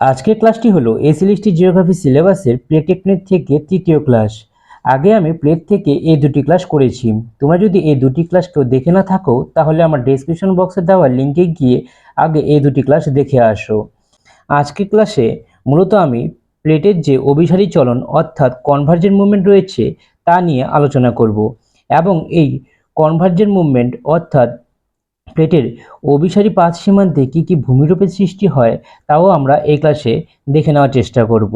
আজকের ক্লাসটি হলো এসিলিস্টি জিওগ্রাফি সিলেবাসের প্লেটেকনেট থেকে তৃতীয় ক্লাস আগে আমি প্লেট থেকে এই দুটি ক্লাস করেছি। তোমরা যদি এই দুটি ক্লাস কেউ দেখে না থাকো, তাহলে আমার ডেসক্রিপশন বক্সে দেওয়া লিঙ্কে গিয়ে আগে এই দুটি ক্লাস দেখে আসো। আজকের ক্লাসে মূলত আমি প্লেটের যে অভিসারী চলন, অর্থাৎ কনভার্জেন্ট মুভমেন্ট রয়েছে, তা নিয়ে আলোচনা করব। এবং এই কনভার্জেন্ট মুভমেন্ট অর্থাৎ প্লেটের অভিসারী পাঁচ সীমান্তে কী কী ভূমিরূপের সৃষ্টি হয়, তাও আমরা এই ক্লাসে দেখে নেওয়ার চেষ্টা করব।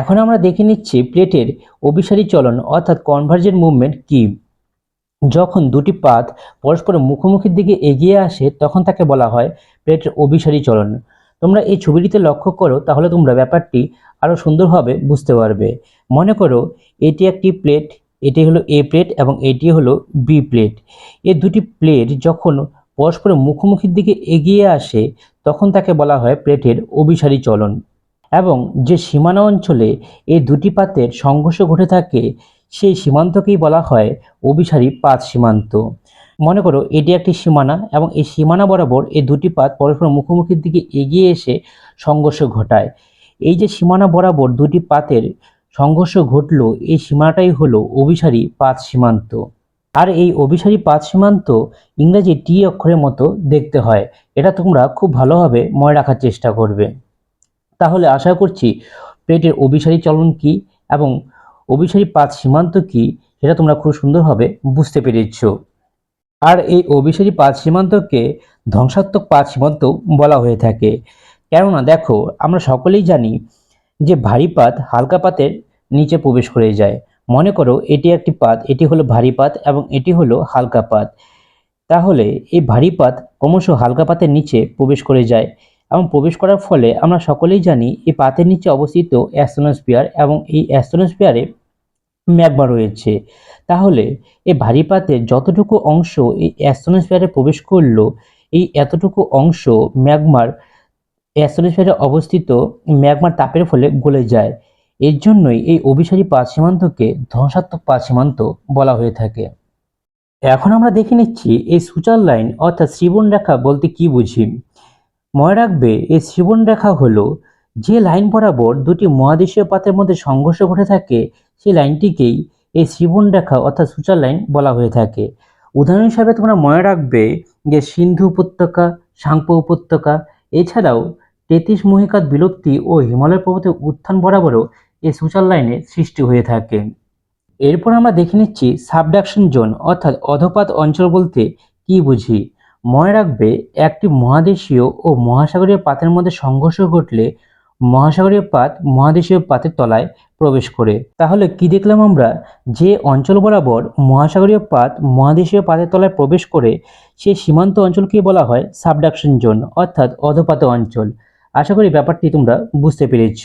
এখন আমরা দেখে নিচ্ছি প্লেটের অভিসারী চলন, অর্থাৎ কনভার্জেন্ট মুভমেন্ট কী। যখন দুটি পাত পরস্পরের মুখোমুখির দিকে এগিয়ে আসে, তখন তাকে বলা হয় প্লেটের অভিসারী চলন। তোমরা এই ছবিটিতে লক্ষ্য করো, তাহলে তোমরা ব্যাপারটি আরও সুন্দরভাবে বুঝতে পারবে। মনে করো, এটি একটি প্লেট, এটি হলো এ প্লেট এবং এটি হলো বি প্লেট। এই দুটি প্লেট যখন পরস্পরের মুখোমুখির দিকে এগিয়ে আসে, তখন তাকে বলা হয় প্লেটের অভিসারী চলন। এবং যে সীমানা অঞ্চলে এই দুটি পাতের সংঘর্ষ ঘটে থাকে, সেই সীমান্তকেই বলা হয় অভিসারী পাত সীমান্ত। মনে করো, এটি একটি সীমানা এবং এই সীমানা বরাবর এই দুটি পাত পরস্পর মুখোমুখির দিকে এগিয়ে এসে সংঘর্ষ ঘটায়। এই যে সীমানা বরাবর দুটি পাতের সংঘর্ষ ঘটলো, এই সীমানাটাই হলো অভিসারী পাত সীমান্ত। আর এই অভিসারী পাত সীমান্ত ইংরেজি টি অক্ষরের মতো দেখতে হয়। এটা তোমরা খুব ভালোভাবে মনে রাখার চেষ্টা করবে। তাহলে আশা করছি প্লেটের অভিসারী চলন কি এবং অভিসারী পাত সীমান্ত কি সেটা তোমরা খুব সুন্দরভাবে বুঝতে পেরেছ। আর এই অভিসারী পাত সীমান্তকে ধ্বংসাত্মক পাত সীমান্ত বলা হয়ে থাকে। কেননা দেখো, আমরা সকলেই জানি যে ভারী পাত হালকা পাতের নিচে প্রবেশ করে যায়। মনে করো এটি একটি পাত এটি হলো ভারী পাত এবং এটি হলো হালকা পাত তাহলে এই ভারী পাত ক্রমশ হালকা পাতের নিচে প্রবেশ করে যায় এবং প্রবেশ করার ফলে আমরা সকলেই জানি এই পাতের নিচে অবস্থিত অ্যাস্ট্রোনোস্ফিয়ার এবং এই অ্যাস্ট্রোনোস্ফিয়ারে ম্যাগমা রয়েছে। তাহলে এই ভারী পাতের যতটুকু অংশ এই অ্যাস্ট্রোনোস্ফিয়ারে প্রবেশ করল, এই এতটুকু অংশ ম্যাগমার অ্যাস্ট্রোনোস্ফিয়ারে অবস্থিত ম্যাগমার তাপের ফলে গলে যায়। এর জন্যই এই অভিসারী পাত সীমান্তকে ধ্বংসাত্মক পাত সীমান্ত বলা হয়ে থাকে। এখন আমরা দেখে নিচ্ছি এই সুচার লাইন অর্থাৎ শ্রীবন রেখা বলতে কি বুঝি? মনে রাখবে, এই শ্রীবন রেখা হলো যে লাইন বরাবর দুটি মহাদেশীয় পাতের মধ্যে সংঘর্ষ ঘটে থাকে, সেই লাইনটিকেই এই শ্রীবন রেখা অর্থাৎ সুচার লাইন বলা হয়ে থাকে। উদাহরণ হিসাবে তোমরা মনে রাখবে যে সিন্ধু উপত্যকা, সাংপো উপত্যকা, এছাড়াও তেত্রিশ মহিকাত বিলুপ্তি ও হিমালয় পর্বতের উত্থান বরাবরও এই সূচার লাইনের সৃষ্টি হয়ে থাকে। এরপর আমরা দেখে নিচ্ছি সাবডাকশন জোন অর্থাৎ অধপাত অঞ্চল বলতে কি বুঝি? মনে রাখবে, একটি মহাদেশীয় ও মহাসাগরীয় পাতের মধ্যে সংঘর্ষ ঘটলে মহাসাগরীয় পাত মহাদেশীয় পাতের তলায় প্রবেশ করে। তাহলে কি দেখলাম আমরা? যে অঞ্চল বরাবর মহাসাগরীয় পাত মহাদেশীয় পাতের তলায় প্রবেশ করে, সেই সীমান্ত অঞ্চলকে বলা হয় সাবডাকশন জোন অর্থাৎ অধপাত অঞ্চল। আশা করি ব্যাপারটি তোমরা বুঝতে পেরেছ।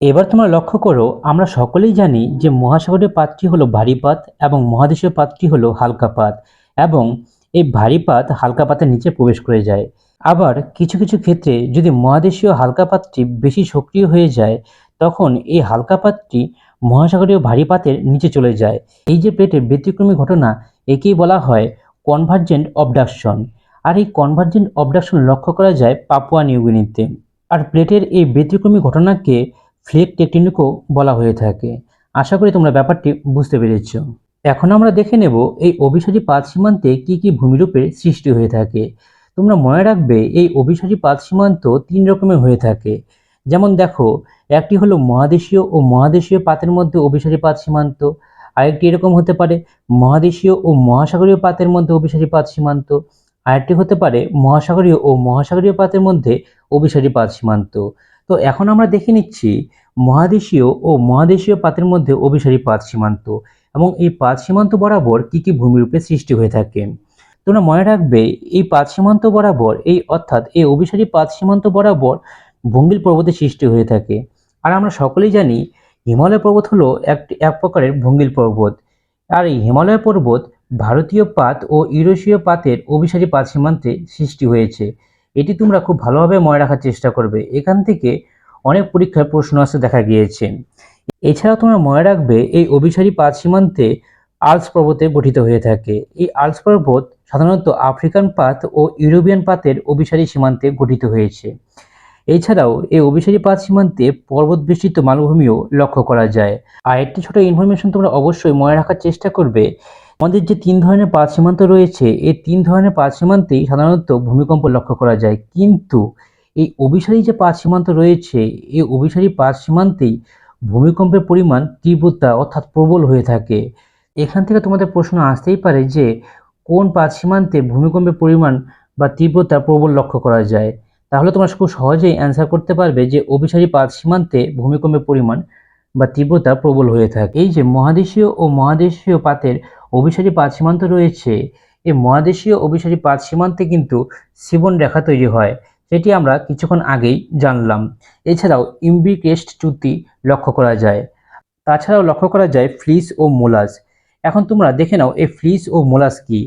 এবার তোমরা লক্ষ্য করো, আমরা সকলেই জানি যে মহাসাগরীয় পাতটি হলো ভারী পাত এবং মহাদেশীয় পাতটি হলো হালকা পাত এবং এই ভারী পাত হালকা পাতের নিচে প্রবেশ করে যায়। আবার কিছু কিছু ক্ষেত্রে যদি মহাদেশীয় হালকা পাতটি বেশি সক্রিয় হয়ে যায়, তখন এই হালকা পাতটি মহাসাগরীয় ভারী পাতের নিচে চলে যায়। এই যে প্লেটের ব্যতিক্রমী ঘটনা, একেই বলা হয় কনভার্জেন্ট অবডাকশন আর এই কনভার্জেন্ট অবডাকশন লক্ষ্য করা যায় পাপুয়া নিউগিনিতে। আর প্লেটের এই ব্যতিক্রমী ঘটনাকে ফ্লেক টেকটিনিকও বলা হয়ে থাকে। আশা করি তোমরা ব্যাপারটি বুঝতে পেরেছ। এখন আমরা দেখে নেব এই অভিসারী পাত সীমান্তে কি কি ভূমিরূপের সৃষ্টি হয়ে থাকে। তোমরা মনে রাখবে, এই অভিসারী পাত সীমান্ত তিন রকমের হয়ে থাকে। যেমন দেখো, একটি হলো মহাদেশীয় ও মহাদেশীয় পাতের মধ্যে অভিসারী পাত সীমান্ত। আরেকটি এরকম হতে পারে মহাদেশীয় ও মহাসাগরীয় পাতের মধ্যে অভিসারী পাত সীমান্ত। আরেকটি হতে পারে মহাসাগরীয় ও মহাসাগরীয় পাতের মধ্যে অভিসারী পাত সীমান্ত। তো এখন আমরা দেখে নিচ্ছি মহাদেশীয় ও মহাদেশীয় পাতের মধ্যে অভিসারী পাত সীমান্ত এবং এই পাত সীমান্ত বরাবর কি কি ভূমিরূপে সৃষ্টি হয়ে থাকে? তোমরা মনে রাখবে, এই পাত সীমান্ত বরাবর, এই অর্থাৎ এই অভিসারী পাত সীমান্ত বরাবর ভঙ্গিল পর্বতের সৃষ্টি হয়ে থাকে। আর আমরা সকলেই জানি, হিমালয় পর্বত হলো একটি এক প্রকারের ভঙ্গিল পর্বত। আর এই হিমালয় পর্বত ভারতীয় পাত ও ইউরোশীয় পাতের অভিসারী পাত সীমান্তে সৃষ্টি হয়েছে। এটি তোমরা খুব ভালোভাবে মনে রাখার চেষ্টা করবে। এখান থেকে অনেক পরীক্ষায় প্রশ্ন আসতে দেখা গিয়েছে। এছাড়াও তোমরা মনে রাখবে, এই অভিসারী পাত সীমান্তে আলস পর্বতে গঠিত হয়ে থাকে। এই আলস পর্বত সাধারণত আফ্রিকান পাত ও ইউরোপিয়ান পাতের অভিসারী সীমান্তে গঠিত হয়েছে। এছাড়াও এই অভিসারী পাত সীমান্তে পর্বত বেষ্টিত মালভূমিও লক্ষ্য করা যায়। আর একটি ছোট ইনফরমেশন তোমরা অবশ্যই মনে রাখার চেষ্টা করবে আমাদের যে তিন ধরনের পাত সীমান্ত রয়েছে, এই তিন ধরনের পাত সীমান্তেই সাধারণত ভূমিকম্প লক্ষ্য করা যায়। কিন্তু এই অভিসারী যে পাত সীমান্ত রয়েছে, এই অভিসারী পাত সীমান্তেই ভূমিকম্পের পরিমাণ তীব্রতা অর্থাৎ প্রবল হয়ে থাকে। এখান থেকে তোমাদের প্রশ্ন আসতেই পারে যে, কোন পাত সীমান্তে ভূমিকম্পের পরিমাণ বা তীব্রতা প্রবল লক্ষ্য করা যায়? তাহলে তোমরা খুব সহজেই অ্যান্সার করতে পারবে যে, অভিসারী পাত সীমান্তে ভূমিকম্পের পরিমাণ বা তীব্রতা প্রবল হয়ে থাকে। এই যে মহাদেশীয় ও মহাদেশীয় পাতের অভিসারী পাত সীমান্ত রয়েছে। এই মহাদেশীয় অভিসারী পাত সীমান্তে কিন্তু সিবন রেখা তৈরি হয় সেটি আমরা কিছুক্ষণ আগেই জানলাম। এছাড়াও ইম্বিক্রেস্ট চুক্তি লক্ষ্য করা যায়। তাছাড়াও লক্ষ্য করা যায় ফ্লিস ও মোলাস। এখন তোমরা দেখে নাও এই ফ্লিস ও মোলাস কি?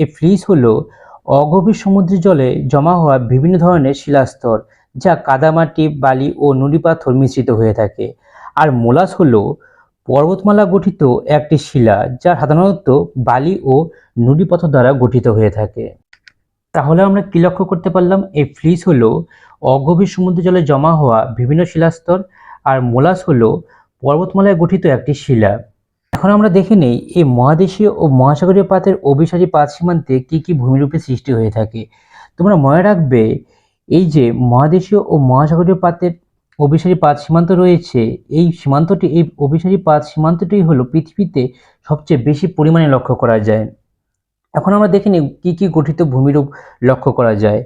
এই ফ্লিস হলো অগভীর সমুদ্রের জলে জমা হওয়া বিভিন্ন ধরনের শিলাস্তর, যা কাদামাটি, বালি ও নুড়ি পাথর মিশ্রিত হয়ে থাকে। আর মোলাস হলো পর্বতমালা গঠিত একটি শিলা যা সাধারণত বালি ও নুড়ি পাথর দ্বারা গঠিত হয়ে থাকে। তাহলে আমরা কি লক্ষ্য করতে পারলাম? এই ফ্লিস হলো অগভীর সমুদ্র জলে জমা হওয়া বিভিন্ন শিলাস্তর, আর মোলাস হলো পর্বতমালায় গঠিত একটি শিলা। এখন আমরা দেখে নেই, এই মহাদেশীয় ও মহাসাগরীয় পাতের অভিসারী পাত সীমান্তে কী কী ভূমিরূপে সৃষ্টি হয়ে থাকে। তোমরা মনে রাখবে, এই যে মহাদেশীয় ও মহাসাগরীয় পাতের অভিসারী পাত সীমান্ত রয়েছে। এই সীমান্তটি, এই অভিসারী পাত সীমান্তটি হলো পৃথিবীতে সবচেয়ে বেশি পরিমাণে লক্ষ্য করা যায়। এখন আমরা দেখে নিই কী কী গঠিত ভূমিরূপ লক্ষ্য করা যায়।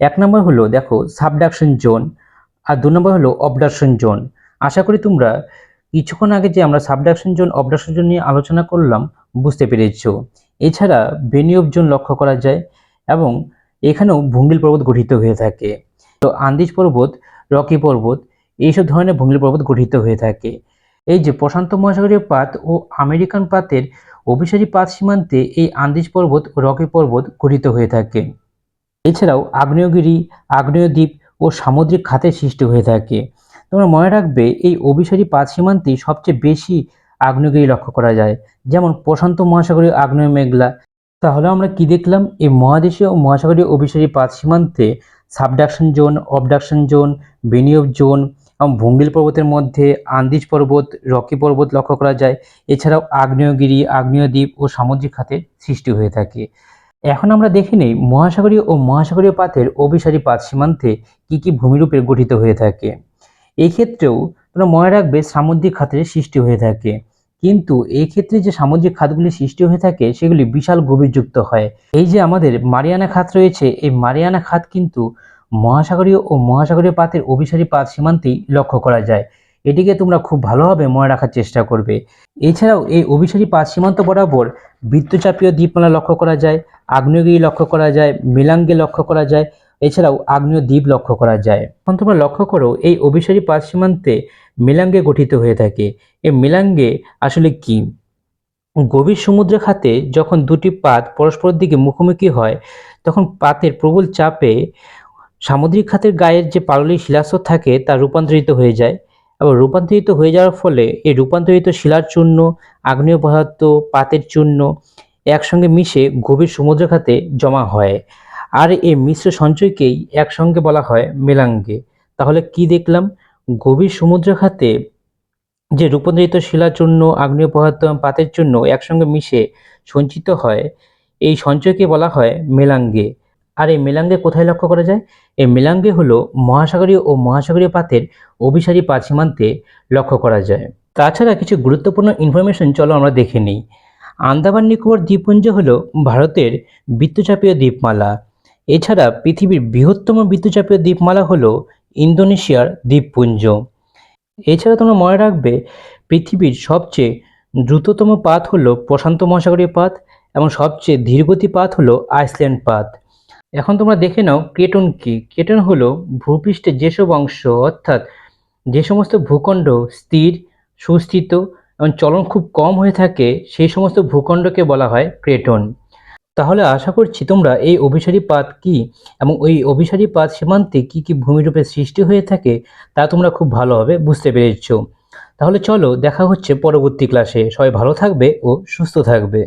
এক নম্বর হলো, দেখো সাবডাকশন জোন আর দু নম্বর হলো অবডাকশন জোন আশা করি তোমরা কিছুক্ষণ আগে যে আমরা সাবডাকশন জোন অবডাকশন জোন নিয়ে আলোচনা করলাম, বুঝতে পেরেছ। এছাড়া বেনিয়ব জোন লক্ষ্য করা যায় এবং এখানেও ভঙ্গিল পর্বত গঠিত হয়ে থাকে। তো আন্দিজ পর্বত, রকি পর্বত এইসব ধরনের ভঙ্গিল পর্বত গঠিত হয়ে থাকে। এই যে প্রশান্ত মহাসাগরীয় পাত ও আমেরিকান পাতের অভিসারী পাত সীমান্তে এই আন্দিজ পর্বত ও রকি পর্বত গঠিত হয়ে থাকে। এছাড়াও আগ্নেয়গিরি, আগ্নেয়দ্বীপ ও সামুদ্রিক খাতের সৃষ্টি হয়ে থাকে। তোমরা মনে রাখবে এই অভিসারী পাত সীমান্তে সবচেয়ে বেশি আগ্নেয়গিরি লক্ষ্য করা যায়। যেমন প্রশান্ত মহাসাগরীয় আগ্নেয় মেঘলা। তাহলে আমরা কি দেখলাম? এই মহাদেশীয় ও মহাসাগরীয় অভিসারী পাত সীমান্তে সাবডাকশন জোন, অবডাকশন জোন, বিনিয়োগ জোন এবং ভঙ্গিল পর্বতের মধ্যে আন্দিজ পর্বত, রকি পর্বত লক্ষ্য করা যায়। এছাড়াও আগ্নেয়গিরি আগ্নেয় দ্বীপ ও সামুদ্রিক খাতের সৃষ্টি হয়ে থাকে। এখন আমরা দেখে নেই মহাসাগরীয় ও মহাসাগরীয় পাতের অভিসারী পাত সীমান্তে কী কী ভূমিরূপে গঠিত হয়ে থাকে। এই ক্ষেত্রেও তোমরা মনে রাখবে সামুদ্রিক খাতের সৃষ্টি হয়ে থাকে। কিন্তু এই ক্ষেত্রে যে সামুদ্রিক খাতগুলি সৃষ্টি হয়ে থাকে, সেগুলি বিশাল গভীরযুক্ত হয়। এই যে আমাদের মারিয়ানা খাত রয়েছে, এই মারিয়ানা খাত কিন্তু মহাসাগরীয় ও মহাসাগরীয় পাতের অভিসারী পাত সীমান্তেই লক্ষ্য করা যায়। এটিকে তোমরা খুব ভালোভাবে মনে রাখার চেষ্টা করবে। এছাড়াও এই অভিসারী পাত সীমান্ত বরাবর বৃত্তচাপীয় দ্বীপমালা লক্ষ্য করা যায়, আগ্নেয়গিরি লক্ষ্য করা যায়, মিলাঙ্গে লক্ষ্য করা যায়, এছাড়াও আগ্নেয় দ্বীপ লক্ষ্য করা যায়। এখন তোমরা লক্ষ্য করো, এই অভিসারী পাত সীমান্তে মিলাঙ্গে গঠিত হয়ে থাকে। এই মিলাঙ্গে আসলে কি? গভীর সমুদ্র খাতে যখন দুটি পাত পরস্পরের দিকে মুখোমুখি হয়, তখন পাতের প্রবল চাপে সামুদ্রিক খাতের গায়ের যে পাললিক শিলাস্তর থাকে, তা রূপান্তরিত হয়ে যায় এবং রূপান্তরিত হয়ে যাওয়ার ফলে এই রূপান্তরিত শিলার চূর্ণ, আগ্নেয় পদার্থ, পাতের চূর্ণ একসঙ্গে মিশে গভীর সমুদ্র খাতে জমা হয়। আর এই মিশ্র সঞ্চয়কেই একসঙ্গে বলা হয় মেলাঙ্গে। তাহলে কি দেখলাম? গভীর সমুদ্র খাতে যে রূপান্তরিত শিলাচূর্ণ আগ্নেয় পদার্থ এবং পাতের জন্য একসঙ্গে মিশে সঞ্চিত হয়, এই সঞ্চয়কে বলা হয় মেলাঙ্গে। আর এই মেলাঙ্গে কোথায় লক্ষ্য করা যায়? এই মেলাঙ্গে হলো মহাসাগরীয় ও মহাসাগরীয় পাতের অভিসারী পাত সীমান্তে লক্ষ্য করা যায়। তাছাড়া কিছু গুরুত্বপূর্ণ ইনফরমেশন চলো আমরা দেখে নিই। আন্দামান নিকোবর দ্বীপপুঞ্জ হলো ভারতের বৃত্তচাপীয় দ্বীপমালা। এছাড়া পৃথিবীর বৃহত্তম বৃত্তচাপীয় দ্বীপমালা হলো ইন্দোনেশিয়ার দ্বীপপুঞ্জ। এছাড়া তোমরা মনে রাখবে, পৃথিবীর সবচেয়ে দ্রুততম পাত হলো প্রশান্ত মহাসাগরীয় পাত এবং সবচেয়ে ধীরগতি পাত হলো আইসল্যান্ড পাত এখন তোমরা দেখে নাও কেটন কি। কেটন হলো ভূপৃষ্ঠের যেসব অংশ, অর্থাৎ যে সমস্ত ভূখণ্ড স্থির, সুস্থিত এবং চলন খুব কম হয়ে থাকে, সেই সমস্ত ভূখণ্ডকে বলা হয় ক্রেটন। তাহলে আশা করছি তোমরা এই অভিসারী পাত কি এবং ওই অভিসারী পাত সীমান্তে কি কি ভূমিরূপে সৃষ্টি হয়ে থাকে, তা তোমরা খুব ভালোভাবে বুঝতে পেরেছ। তাহলে চলো দেখা হচ্ছে পরবর্তী ক্লাসে সবাই ভালো থাকবে ও সুস্থ থাকবে।